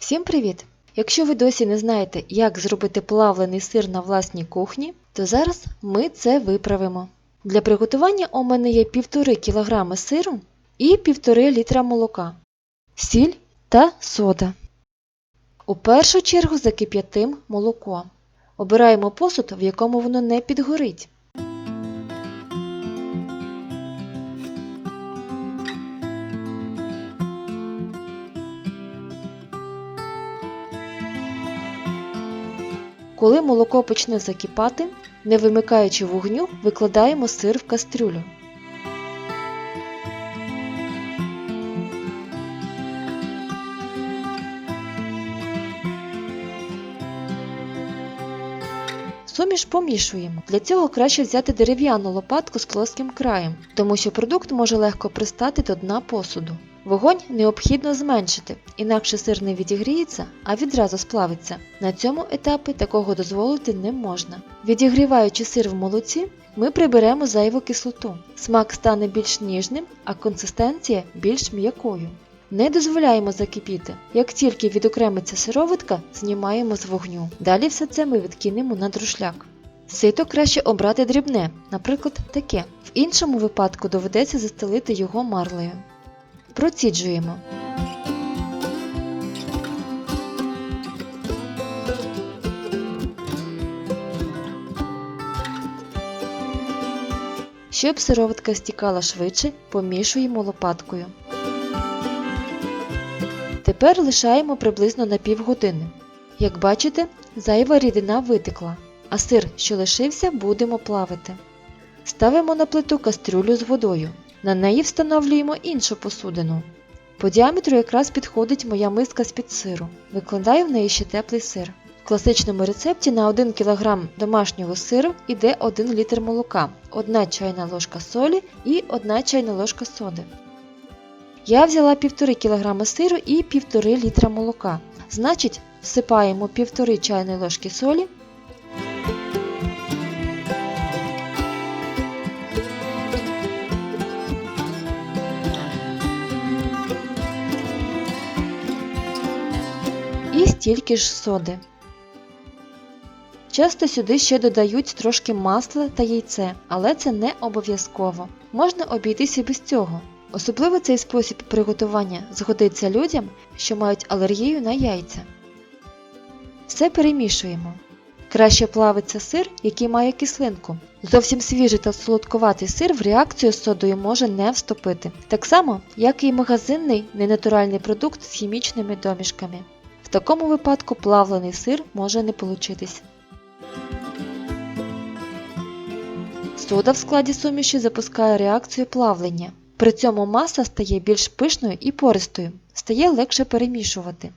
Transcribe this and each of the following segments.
Всім привіт! Якщо ви досі не знаєте, як зробити плавлений сир на власній кухні, то зараз ми це виправимо. Для приготування у мене є 1,5 кг сиру і 1,5 літра молока, сіль та сода. У першу чергу закип'ятим молоко. Обираємо посуд, в якому воно не підгорить. Коли молоко почне закипати, не вимикаючи вогню, викладаємо сир в кастрюлю. Суміш помішуємо. Для цього краще взяти дерев'яну лопатку з плоским краєм, тому що продукт може легко пристати до дна посуду. Вогонь необхідно зменшити, інакше сир не відігріється, а відразу сплавиться. На цьому етапі такого дозволити не можна. Відігріваючи сир в молоці, ми приберемо зайву кислоту. Смак стане більш ніжним, а консистенція більш м'якою. Не дозволяємо закипіти. Як тільки відокремиться сироватка, знімаємо з вогню. Далі все це ми відкинемо на друшляк. Сито краще обрати дрібне, наприклад, таке. В іншому випадку доведеться застелити його марлею. Проціджуємо. Щоб сироватка стікала швидше, помішуємо лопаткою. Тепер лишаємо приблизно на півгодини. Як бачите, зайва рідина витекла, а сир, що лишився, будемо плавити. Ставимо на плиту кастрюлю з водою. На неї встановлюємо іншу посудину. По діаметру якраз підходить моя миска з-під сиру. Викладаю в неї ще теплий сир. В класичному рецепті на 1 кг домашнього сиру йде 1 літр молока, 1 чайна ложка солі і 1 чайна ложка соди. Я взяла 1,5 кг сиру і 1,5 літра молока. Значить, всипаємо 1,5 чайної ложки солі, стільки ж соди. Часто сюди ще додають трошки масла та яйце, але це не обов'язково. Можна обійтися без цього. Особливо цей спосіб приготування згодиться людям, що мають алергію на яйця. Все перемішуємо. Краще плавиться сир, який має кислинку. Зовсім свіжий та солодкуватий сир в реакцію з содою може не вступити, так само, як і магазинний ненатуральний продукт з хімічними домішками. Такому випадку плавлений сир може не получитись. Сода в складі суміші запускає реакцію плавлення. При цьому маса стає більш пишною і пористою, стає легше перемішувати.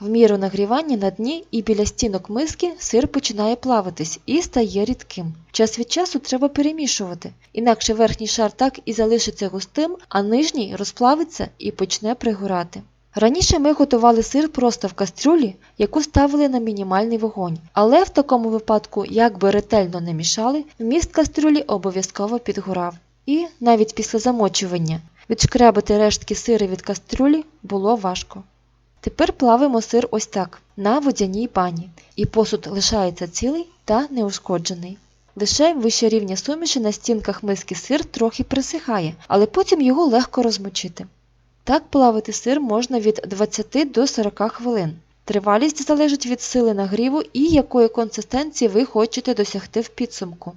В міру нагрівання на дні і біля стінок миски сир починає плавитись і стає рідким. Час від часу треба перемішувати, інакше верхній шар так і залишиться густим, а нижній розплавиться і почне пригорати. Раніше ми готували сир просто в кастрюлі, яку ставили на мінімальний вогонь, але в такому випадку, як би ретельно не мішали, вміст кастрюлі обов'язково підгорав. І навіть після замочування відшкребати рештки сира від кастрюлі було важко. Тепер плавимо сир ось так, на водяній бані, і посуд лишається цілий та неушкоджений. Лише вище рівня суміші на стінках миски сир трохи присихає, але потім його легко розмочити. Так плавити сир можна від 20 до 40 хвилин. Тривалість залежить від сили нагріву і якої консистенції ви хочете досягти в підсумку.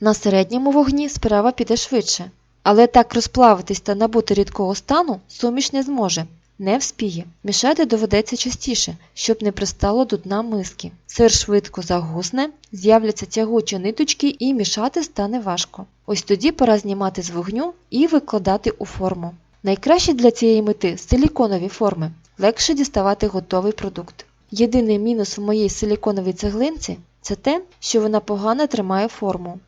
На середньому вогні справа піде швидше, але так розплавитись та набути рідкого стану суміш не зможе, не вспіє. Мішати доведеться частіше, щоб не пристало до дна миски. Сир швидко загусне, з'являться тягучі ниточки і мішати стане важко. Ось тоді пора знімати з вогню і викладати у форму. Найкраще для цієї мети силіконові форми, легше діставати готовий продукт. Єдиний мінус в моїй силіконовій цеглинці це те, що вона погано тримає форму.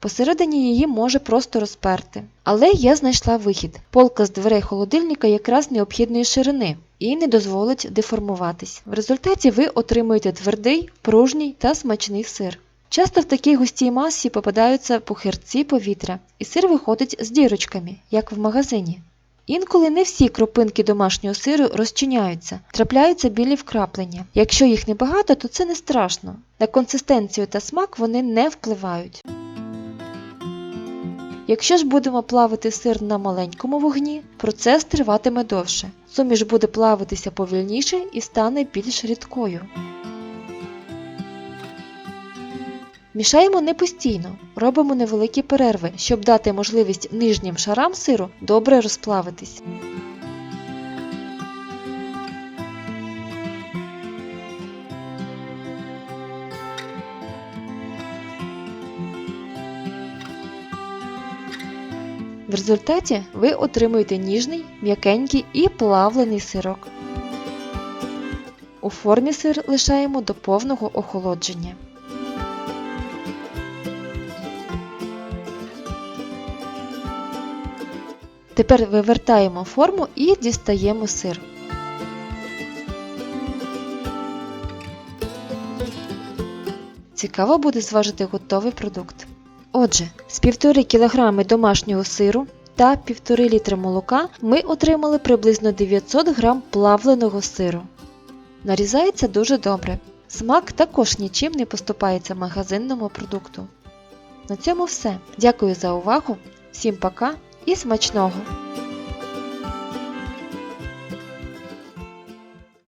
Посередині її може просто розперти. Але я знайшла вихід. Полка з дверей холодильника якраз необхідної ширини і не дозволить деформуватись. В результаті ви отримуєте твердий, пружній та смачний сир. Часто в такій густій масі попадаються пухирці повітря, і сир виходить з дірочками, як в магазині. Інколи не всі кропинки домашнього сиру розчиняються, трапляються білі вкраплення. Якщо їх небагато, то це не страшно. На консистенцію та смак вони не впливають. Якщо ж будемо плавити сир на маленькому вогні, процес триватиме довше. Суміш буде плавитися повільніше і стане більш рідкою. Мішаємо не постійно, робимо невеликі перерви, щоб дати можливість нижнім шарам сиру добре розплавитись. В результаті ви отримуєте ніжний, м'якенький і плавлений сирок. У формі сир лишаємо до повного охолодження. Тепер вивертаємо форму і дістаємо сир. Цікаво буде зважити готовий продукт. Отже, з 1,5 кг домашнього сиру та 1,5 літра молока ми отримали приблизно 900 г плавленого сиру. Нарізається дуже добре. Смак також нічим не поступається магазинному продукту. На цьому все. Дякую за увагу. Всім пока і смачного!